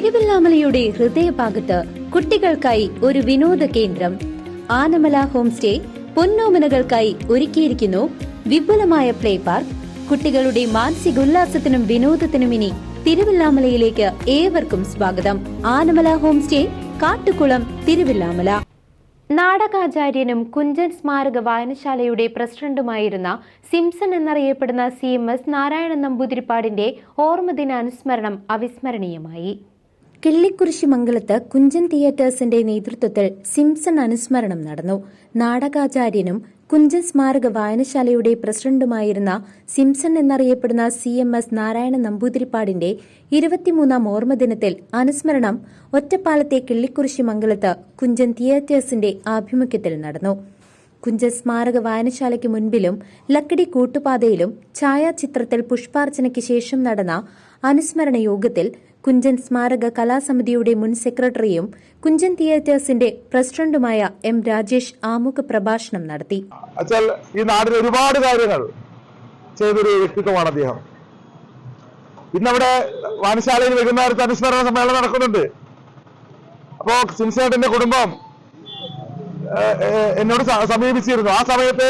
തിരുവല്ലാമലയുടെ ഹൃദയഭാഗത്ത് കുട്ടികൾക്കായി ഒരു വിനോദ കേന്ദ്രം. ആനമല ഹോം സ്റ്റേ പൊന്നോമനകൾക്കായി ഒരുക്കിയിരിക്കുന്നു. വിപുലമായ പ്ലേ പാർക്ക്. കുട്ടികളുടെ മാനസികോല്ലാസത്തിനും വിനോദത്തിനും ഇനി തിരുവല്ലാമലയിലേക്ക് ഏവർക്കും സ്വാഗതം. Anamala home stay Kattukulam Thiruvilwamala. നാടകാചാര്യനും Kunchan സ്മാരക വായനശാലയുടെ പ്രസിഡന്റുമായിരുന്ന സിംസൺ എന്നറിയപ്പെടുന്ന സി എം എസ് നാരായണൻ നമ്പൂതിരിപ്പാടിന്റെ ഓർമ്മദിനാനുസ്മരണം അവിസ്മരണീയമായി. കിള്ളിക്കുരിശി മംഗലത്ത് കുഞ്ചൻ തിയേറ്റേഴ്സിന്റെ നേതൃത്വത്തിൽ സിംസൺ അനുസ്മരണം നടന്നു. നാടകാചാര്യനും കുഞ്ചൻ സ്മാരക വായനശാലയുടെ പ്രസിഡന്റുമായിരുന്ന സിംസൺ എന്നറിയപ്പെടുന്ന സി എം എസ് നാരായണ നമ്പൂതിരിപ്പാടിന്റെ ഇരുപത്തിമൂന്നാം ഓർമ്മദിനത്തിൽ അനുസ്മരണം ഒറ്റപ്പാലത്തെ കിള്ളിക്കുരിശി മംഗലത്ത് കുഞ്ചൻ തിയേറ്റേഴ്സിന്റെ ആഭിമുഖ്യത്തിൽ നടന്നു. കുഞ്ചൻ സ്മാരക വായനശാലയ്ക്ക് മുൻപിലും ലക്കിടി കൂട്ടുപാതയിലും ഛായാചിത്രത്തിൽ പുഷ്പാർച്ചനയ്ക്ക് ശേഷം നടന്ന അനുസ്മരണ യോഗത്തിൽ കുഞ്ചൻ സ്മാരക കലാസമിതിയുടെ മുൻ സെക്രട്ടറിയും കുഞ്ചൻ തിയേറ്റേഴ്സിന്റെ പ്രസിഡന്റുമായ എം രാജേഷ് ആമുഖ പ്രഭാഷണം നടത്തി. ഈ നാടിന് ഒരുപാട് കാര്യങ്ങൾ ചെയ്തൊരു വ്യക്തിത്വമാണ് അദ്ദേഹം. ഇന്നവിടെ വാനശാലയിൽ വൈകുന്നേരത്തെ അനുസ്മരണ സമ്മേളനം നടക്കുന്നുണ്ട്. അപ്പോ സിംസേട്ടന്റെ കുടുംബം എന്നോട് സമീപിച്ചിരുന്നു. ആ സമയത്ത്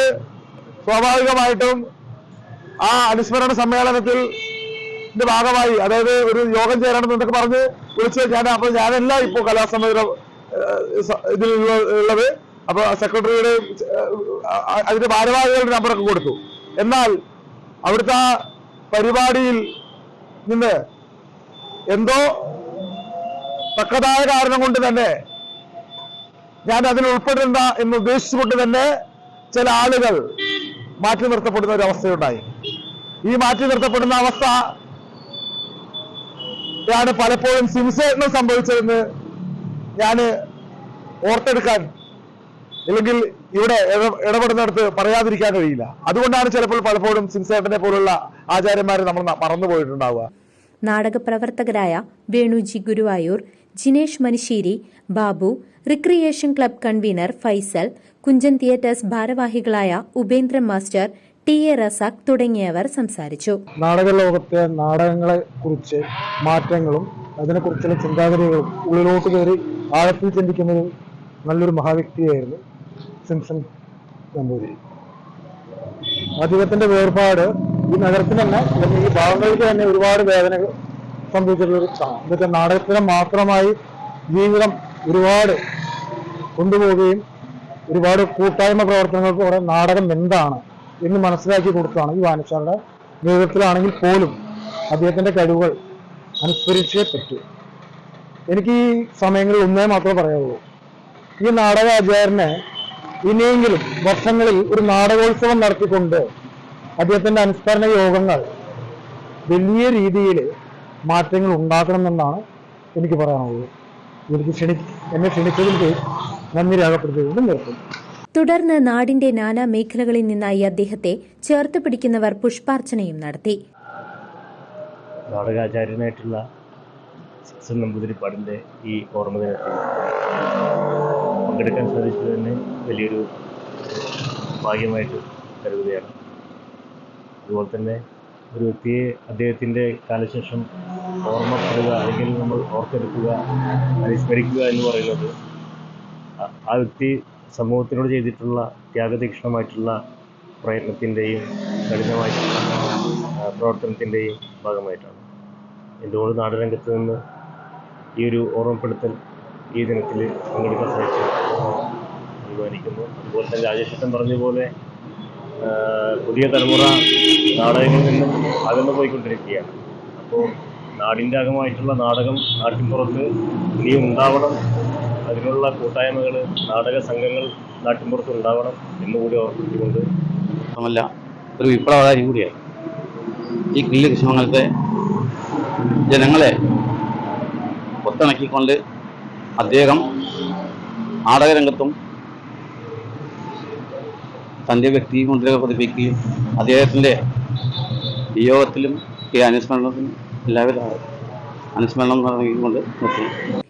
സ്വാഭാവികമായിട്ടും ആ അനുസ്മരണ സമ്മേളനത്തിൽ ന്റെ ഭാഗമായി അതായത് ഒരു യോഗം ചേരണം എന്നൊക്കെ പറഞ്ഞ് വിളിച്ച് ഞാൻ അപ്പൊ ഞാനല്ല ഇപ്പോ കലാസമിതിയുടെ ഇതിൽ ഉള്ള- ഉള്ളത്. അപ്പൊ സെക്രട്ടറിയുടെ അതിന്റെ ഭാരവാഹികളുടെ നമ്പറൊക്കെ കൊടുത്തു. എന്നാൽ അവിടുത്തെ പരിപാടിയിൽ നിന്ന് എന്തോ തക്കതായ കാരണം കൊണ്ട് തന്നെ ഞാൻ അതിൽ ഉൾപ്പെടേണ്ട എന്ന് ഉദ്ദേശിച്ചുകൊണ്ട് തന്നെ ചില ആളുകൾ മാറ്റി നിർത്തപ്പെടുന്ന ഒരു അവസ്ഥയുണ്ടായി. ഈ മാറ്റി നിർത്തപ്പെടുന്ന അവസ്ഥ ാണ് പലപ്പോഴും സിംസേട്ടനും സംഭവിച്ചതെന്ന് ഞാൻ ഓർത്തെടുക്കാൻ അല്ലെങ്കിൽ ഇവിടെ ഇട- ഇടപെടുന്നിടത്ത് പറയാതിരിക്കാൻ കഴിയില്ല. അതുകൊണ്ടാണ് ചിലപ്പോൾ പലപ്പോഴും സിംസേട്ടനെ പോലുള്ള ആചാര്യന്മാരെ നമ്മൾ മറന്നുപോയിട്ടുണ്ടാവുക നാടകപ്രവർത്തകരായ Venuji Guruvayur Jinesh Manissery Babu recreation club convener Faisal Kunchan theatres ഭാരവാഹികളായ Upendran master T A Razak തുടങ്ങിയവർ സംസാരിച്ചു. നാടക ലോകത്തെ നാടകങ്ങളെ കുറിച്ച് മാറ്റങ്ങളും അതിനെക്കുറിച്ചുള്ള ചിന്താഗതികളും ഉള്ളിലോട്ട് കയറി ആഴത്തിൽ ചിന്തിക്കുന്ന ഒരു നല്ലൊരു മഹാവ്യക്തിയായിരുന്നു സിംസൺ നമ്പൂരി അദ്ദേഹത്തിന്റെ വേർപാട് ഈ നഗരത്തിന് തന്നെ അല്ലെങ്കിൽ ഈ ഭാഗങ്ങൾക്ക് തന്നെ ഒരുപാട് വേദനകൾ സംഭവിച്ചിട്ടുള്ള ഇതൊക്കെ നാടകത്തിന് മാത്രമായി ജീവിതം ഒരുപാട് കൊണ്ടുപോവുകയും ഒരുപാട് കൂട്ടായ്മ പ്രവർത്തനങ്ങൾക്കൂടെ നാടകം എന്താണ് എന്ന് മനസ്സിലാക്കി കൊടുത്താണ് ഈ വായനശാലയുടെ നേതൃത്വത്തിലാണെങ്കിൽ പോലും അദ്ദേഹത്തിന്റെ കഴിവുകൾ അനുസ്മരിച്ചേ പറ്റൂ. എനിക്ക് ഈ സമയങ്ങളിൽ ഒന്നേ മാത്രമേ പറയാവുള്ളൂ. ഈ നാടകാചാര്യനെ ഇനിയെങ്കിലും വർഷങ്ങളിൽ ഒരു നാടകോത്സവം നടത്തിക്കൊണ്ട് അദ്ദേഹത്തിന്റെ അനുസ്മരണ യോഗങ്ങൾ വലിയ രീതിയിൽ മാറ്റങ്ങൾ ഉണ്ടാക്കണം എന്നാണ് എനിക്ക് പറയാനുള്ളത്. എനിക്ക് ക്ഷണി എന്നെ ക്ഷണിച്ചതിന്റെ നന്ദി രേഖപ്പെടുത്തിക്കൊണ്ട് നിർത്തുന്നു. തുടർന്ന് നാടിന്റെ നാനാ മേഖലകളിൽ നിന്നായി അദ്ദേഹത്തെ ചേർത്ത് പിടിക്കുന്നവർ പുഷ്പാർച്ചനയും നടത്തി. നാടകാചാര്യനായിട്ടുള്ള നമ്പൂതിരിപ്പാടിന്റെ ഈ ഓർമ്മദിനത്തിൽ പങ്കെടുക്കാൻ സാധിച്ചത് തന്നെ വലിയൊരു ഭാഗ്യമായിട്ട് കരുതുകയാണ്. അതുപോലെ തന്നെ ഒരു വ്യക്തിയെ അദ്ദേഹത്തിന്റെ കാലശേഷം ഓർമ്മപ്പെടുക അല്ലെങ്കിൽ നമ്മൾ ഓർത്തെടുക്കുക അനുസ്മരിക്കുക എന്ന് പറയുന്നത് ആ വ്യക്തി സമൂഹത്തിനോട് ചെയ്തിട്ടുള്ള ത്യാഗതീക്ഷണമായിട്ടുള്ള പ്രയത്നത്തിന്റെയും കഠിനമായിട്ടുള്ള പ്രവർത്തനത്തിന്റെയും ഭാഗമായിട്ടാണ്. എന്തുകൊണ്ട് നാടരംഗത്ത് നിന്ന് ഈ ഒരു ഓർമ്മപ്പെടുത്തൽ ഈ ദിനത്തിൽ പങ്കെടുക്കാൻ സാധിച്ചു അഭിമാനിക്കുന്നു. അതുപോലെ തന്നെ രാജേഷേട്ടൻ പറഞ്ഞ പോലെ പുതിയ തലമുറ നാടകങ്ങളിൽ നിന്നും അകന്നു പോയിക്കൊണ്ടിരിക്കുകയാണ്. അപ്പോൾ നാടിന്റെ അകമായിട്ടുള്ള നാടകം നാട്ടിൻ പുറത്ത് ഇനിയും ഉണ്ടാവണം അതിനുള്ള കൂട്ടായ്മകൾ നാടക സംഘങ്ങൾ നാട്ടിൻപുറത്ത് ഉണ്ടാവണം എന്നുകൂടി ഓർമ്മിച്ചുകൊണ്ട് അല്ല ഒരു വിപ്ലവകാരി കൂടിയായി. ഈ കില്ല കൃഷ്ണമംഗലത്തെ ജനങ്ങളെ ഒത്തിണക്കിക്കൊണ്ട് അദ്ദേഹം നാടകരംഗത്തും തന്റെ വ്യക്തി മുദ്രകൾ പതിപ്പിക്കുകയും അദ്ദേഹത്തിന്റെ വിയോഗത്തിലും ഈ അനുസ്മരണത്തിനും എല്ലാവരും അനുസ്മരണം നൽകിക്കൊണ്ട് നിർത്തുന്നു